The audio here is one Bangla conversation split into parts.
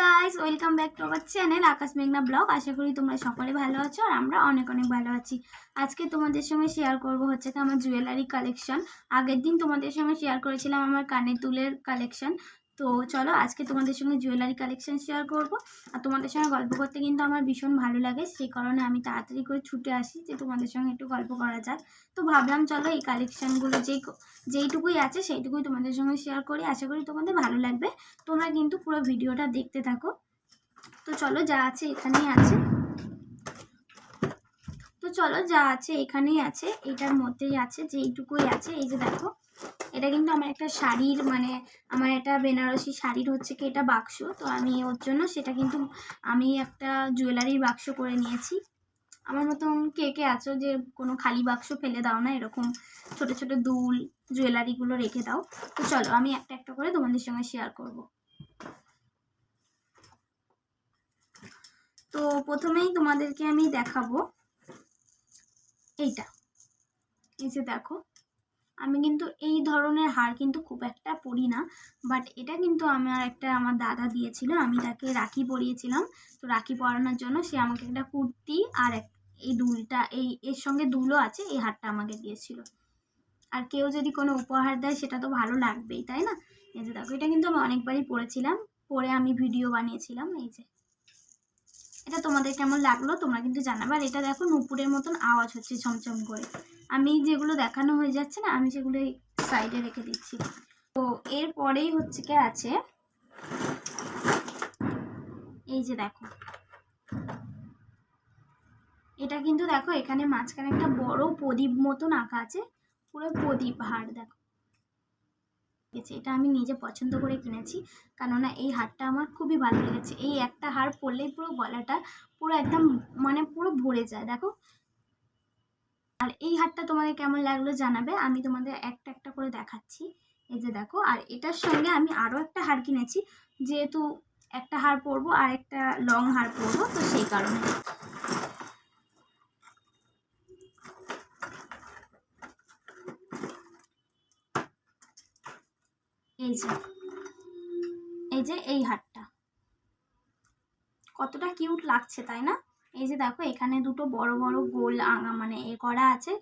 Guys welcome back to our channel Akash মেঘনা ব্লগ আশা করি তোমরা সকলে ভালো আছো আর আমরা অনেক অনেক ভালো আছি। আজকে তোমাদের সঙ্গে শেয়ার করব হচ্ছে আমার জুয়েলারি কালেকশন আগের দিন তোমাদের সঙ্গে শেয়ার করেছিলাম আমার কানে তুলের কালেকশন তো চলো আজকে তোমাদের সঙ্গে জুয়েলারি কালেকশান শেয়ার করব। আর তোমাদের সঙ্গে গল্প করতে কিন্তু আমার ভীষণ ভালো লাগে, সেই কারণে আমি তাড়াতাড়ি করে ছুটে আসি যে তোমাদের সঙ্গে একটু গল্প করা যাক। তো ভাবলাম চলো এই কালেকশানগুলো যেই যেইটুকুই আছে সেইটুকুই তোমাদের সঙ্গে শেয়ার করি, আশা করি তোমাদের ভালো লাগবে। তোমরা কিন্তু পুরো ভিডিওটা দেখতে থাকো। তো চলো যা আছে এখানেই আছে। তো চলো যা আছে এখানেই আছে, এটার মধ্যেই আছে, যেইটুকুই আছে, এই যে দেখো। এটা কিন্তু আমার একটা শাড়ির মানে আমার একটা বেনারসি শাড়ির হচ্ছে কি এটা বাক্স। তো আমি ওর জন্য সেটা কিন্তু আমি একটা জুয়েলারির বাক্স করে নিয়েছি। আমার মতন কে কে আছো যে কোনো খালি বাক্স ফেলে দাও না, এরকম ছোট ছোট দুল জুয়েলারিগুলো রেখে দাও। তো চলো, আমি একটা একটা করে তোমাদের সঙ্গে শেয়ার করব। তো প্রথমেই তোমাদেরকে আমি দেখাবো। এইটা, এই যে দেখো। আমি কিন্তু এই ধরনের হার কিন্তু খুব একটা পরি না বাট এটা কিন্তু আমার একটা, আমার দাদা দিয়েছিল, আমি তাকে রাখি পরিয়েছিলাম। তো রাখি পরানোর জন্য সে আমাকে একটা কুর্তি আর এক, এই দুলটা, এই, এর সঙ্গে দুলও আছে, এই হারটা আমাকে দিয়েছিল। আর কেউ যদি কোনো উপহার দেয়, সেটা তো ভালো লাগবেই, তাই না? এই যে দেখো, এটা কিন্তু আমি অনেকবারই পড়েছিলাম পরে আমি ভিডিও বানিয়েছিলাম, এই যে। এটা তোমাদের কেমন লাগল, তোমরা কিন্তু জানাবে। আর এটা দেখো, নুপুরের মতন আওয়াজ হচ্ছে ছমছম করে। আমি যেগুলো দেখানো হয়ে যাচ্ছে না, আমি সেগুলো সাইডে রেখে দিচ্ছি। তো এরপরেই হচ্ছে কি আছে, এই যে দেখো। এটা কিন্তু দেখো, এখানে মাঝখানে একটা বড় প্রদীপ মতন আঁকা আছে, পুরো প্রদীপ হার দেখো। এটা আমি নিজে পছন্দ করে কিনেছি, কেননা এই হারটা আমার খুবই ভালো লেগেছে। এই একটা হার পরলেই পুরো গলাটা পুরো একদম মানে পুরো ভরে যায়, দেখো। আর এই হারটা তোমাদের কেমন লাগল জানাবে? আমি তোমাদের একটা একটা করে দেখাচ্ছি। এই যে দেখো, আর এটার সঙ্গে আমি আরও একটা হার কিনেছি। যেহেতু একটা হার পরবো আর একটা লং হার পরবো, তো সেই কারণে। এই যে এই যে এই হারটা। কতটা কিউট লাগছে, তাই না? এই যে দেখো, এখানে দুটো বড় বড় গোল আঙা মানে এ করা আছে।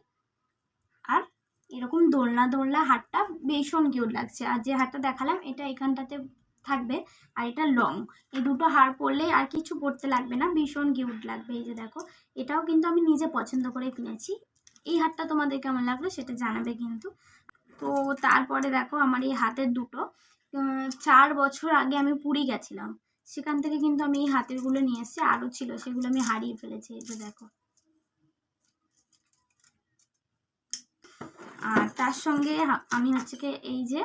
আর এরকম দোলনা দোলনা হাটটা ভীষণ কিউট লাগছে। আর যে হাটটা দেখালাম, এটা এখানটাতে থাকবে। আর এটা লং। এই দুটো হার পরলে আর কিছু পরতে লাগবে না, ভীষণ কিউট লাগবে। এই যে দেখো, এটাও কিন্তু আমি নিজে পছন্দ করে কিনেছি। এই হাটটা তোমাদের কেমন লাগল সেটা জানাবে কিন্তু। তো তারপরে দেখো, আমার এই হাতের দুটো। চার বছর আগে আমি পুরী গেছিলাম। সেখান থেকে কিন্তু আমি এই হাতেরগুলো নিয়ে এসেছি। আরও ছিল, সেগুলো আমি হারিয়ে ফেলেছি, এই যে দেখো। আর তার সঙ্গে আমি হচ্ছে কি এই যে,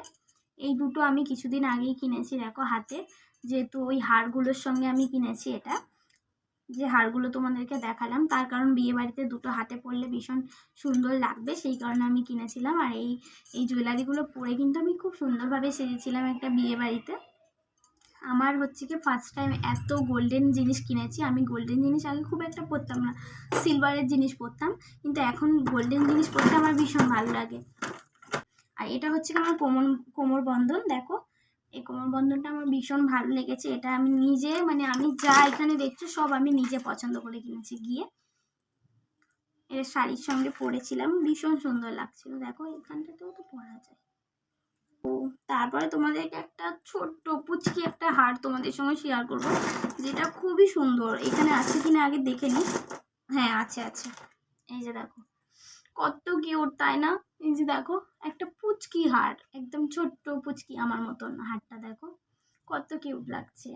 এই দুটো আমি কিছুদিন আগেই কিনেছি, দেখো হাতে। যেহেতু ওই হারগুলোর সঙ্গে আমি কিনেছি এটা, যে হারগুলো তোমাদেরকে দেখালাম, তার কারণ বিয়ে বাড়িতে দুটো হাতে পরলে ভীষণ সুন্দর লাগবে, সেই কারণে আমি কিনেছিলাম। আর এই এই জুয়েলারিগুলো পরে কিন্তু আমি খুব সুন্দরভাবে সেজেছিলাম একটা বিয়ে বাড়িতে আমার হচ্ছে কি ফার্স্ট টাইম এত গোল্ডেন জিনিস কিনেছি। আমি গোল্ডেন জিনিস আগে খুব একটা পরতাম না সিলভারের জিনিস পরতাম। কিন্তু এখন গোল্ডেন জিনিস পরতে আমার ভীষণ ভালো লাগে। আর এটা হচ্ছে কি আমার কোমর কোমর বন্ধন, দেখো। এই কোমর বন্ধনটা আমার ভীষণ ভালো লেগেছে। এটা আমি নিজে মানে আমি যা এখানে দেখছ, সব আমি নিজে পছন্দ করে কিনেছি গিয়ে। এটা শাড়ির সঙ্গে পরেছিলাম, ভীষণ সুন্দর লাগছিল। দেখো, এখানটাতেও তো পরা যায়। তারপরে তোমাদেরকে একটা ছোট্ট পুচকি একটা হার তোমাদের সঙ্গে শেয়ার করব, যেটা খুবই সুন্দর। এখানে আছে কিনা আগে দেখে নিই হ্যাঁ আছে আছে। এই যে দেখো, কত কিউট তাই না? এই যে দেখো, একটা পুচকি হার, একদম ছোট্ট পুচকি আমার মতন হারটা দেখো, কত কিউট লাগছে।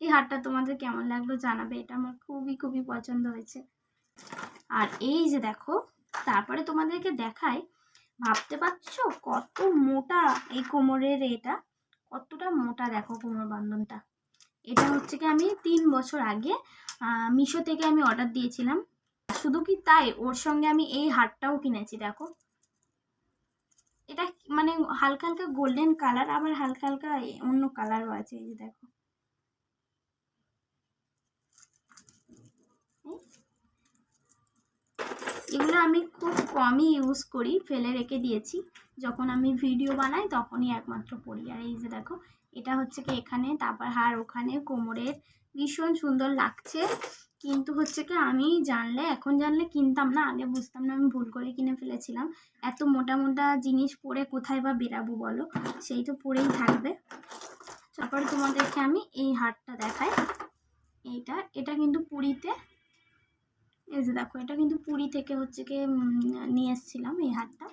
এই হারটা তোমাদের কেমন লাগল জানাবে, এটা আমার খুবই খুবই পছন্দ হয়েছে। আর এই যে দেখো, তারপরে তোমাদেরকে দেখায় ভাবতে পারছ কত মোটা এই কোমরের এটা? কতটা মোটা দেখো কোমর বন্ধনটা। এটা হচ্ছে কি আমি তিন বছর আগে মিশো থেকে আমি অর্ডার দিয়েছিলাম। শুধু কি তাই? ওর সঙ্গে আমি এই হারটাও কিনেছি, দেখো। এটা মানে হালকা হালকা গোল্ডেন কালার আবার হালকা হালকা অন্য কালারও আছে, এই যে দেখো। এগুলো আমি খুব কমই ইউজ করি, ফেলে রেখে দিয়েছি। যখন আমি ভিডিও বানাই তখনই একমাত্র পড়ি। আর এই যে দেখো, এটা হচ্ছে কি এখানে, তারপর হার ওখানে, কোমরের ভীষণ সুন্দর লাগছে। কিন্তু হচ্ছে কি আমি জানলে, এখন জানলে কিনতাম না, আগে বুঝতাম না আমি ভুল করে কিনে ফেলেছিলাম। এত মোটা মোটা জিনিস পরে কোথায় বা বেরাবো বলো? সেই তো পরেই থাকবে। তারপর তোমাদেরকে আমি এই হারটা দেখাই। এইটা, এটা কিন্তু পুরীতে এই যে দেখো, এটা কিন্তু পুরী থেকে হচ্ছে কি নিয়ে এসেছিলাম এই হারটা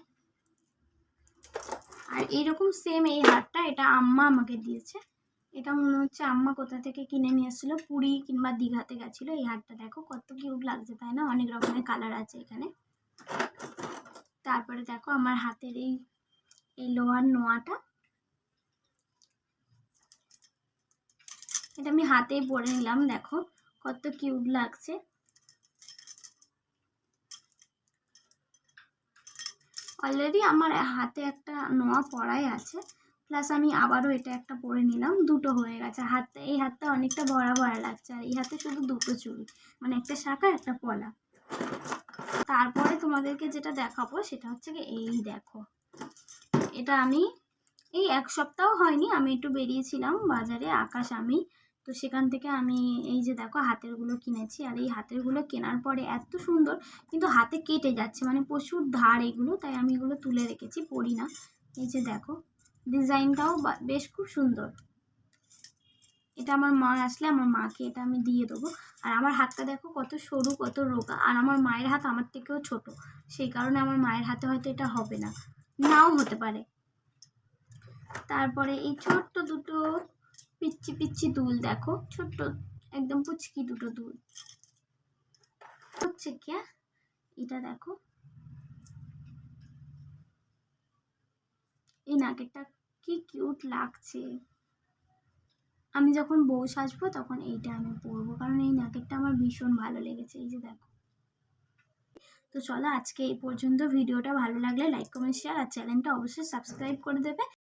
আর এইরকম সেম এই হারটা এটা আম্মা আমাকে দিয়েছে। এটা মনে হচ্ছে আম্মা কোথা থেকে কিনে নিয়ে এসেছিল, পুরী কিংবা দীঘাতে গেছিল এই হারটা দেখো, কত কিউট লাগছে, তাই না? অনেক রকমের কালার আছে এখানে। তারপরে দেখো, আমার হাতের এই এই লোহার নোয়াটা। এটা আমি হাতেই পরে নিলাম, দেখো, কত কিউট লাগছে। অলরেডি আমার হাতে একটা নোয়া পড়াই আছে। প্লাস আমি আবারও এটা একটা পরে নিলাম, দুটো হয়ে গেছে। হাতে এই হাতটা অনেকটা ভরা ভরা লাগছে, আর এই হাতে শুধু দুটো চুড়ি মানে একটা শাখা, একটা পলা। তারপরে তোমাদেরকে যেটা দেখাবো, সেটা হচ্ছে কি, এই দেখো। এটা আমি, এই এক সপ্তাহ হয়নি, আমি একটু বেরিয়েছিলাম বাজারে, আকাশ আমি তো সেখান থেকে আমি এই যে দেখো হাতেরগুলো কিনেছি আর এই হাতেরগুলো কেনার পরে এত সুন্দর কিন্তু হাতে কেটে যাচ্ছে মানে প্রচুর ধার এগুলো, তাই আমি এগুলো তুলে রেখেছি, পরি না। এই যে দেখো, ডিজাইনটাও বেশ খুব সুন্দর। এটা আমার মা আসলে আমার মাকে এটা আমি দিয়ে দেবো। আর আমার হাতটা দেখো কত সরু, কত রোগা। আর আমার মায়ের হাত আমার থেকেও ছোট, সেই কারণে আমার মায়ের হাতে হয়তো এটা হবে না। নাও হতে পারে। তারপরে এই ছোট্ট দুটো পিচ্ছি পিচ্ছি দুল, দেখো, ছোট্ট, একদম পুচকি দুটো দুল। হচ্ছে কি এটা দেখো। এই নাকেরটা কি কিউট লাগছে। আমি যখন বউ সাজবো, তখন এইটা আমি পরবো, কারণ এই নাকেরটা আমার ভীষণ ভালো লেগেছে, এই যে দেখো। তো চলো, আজকে এই পর্যন্ত ভিডিওটা ভালো লাগলে লাইক কমেন্ট শেয়ার আর চ্যানেলটা অবশ্যই সাবস্ক্রাইব করে দেবে।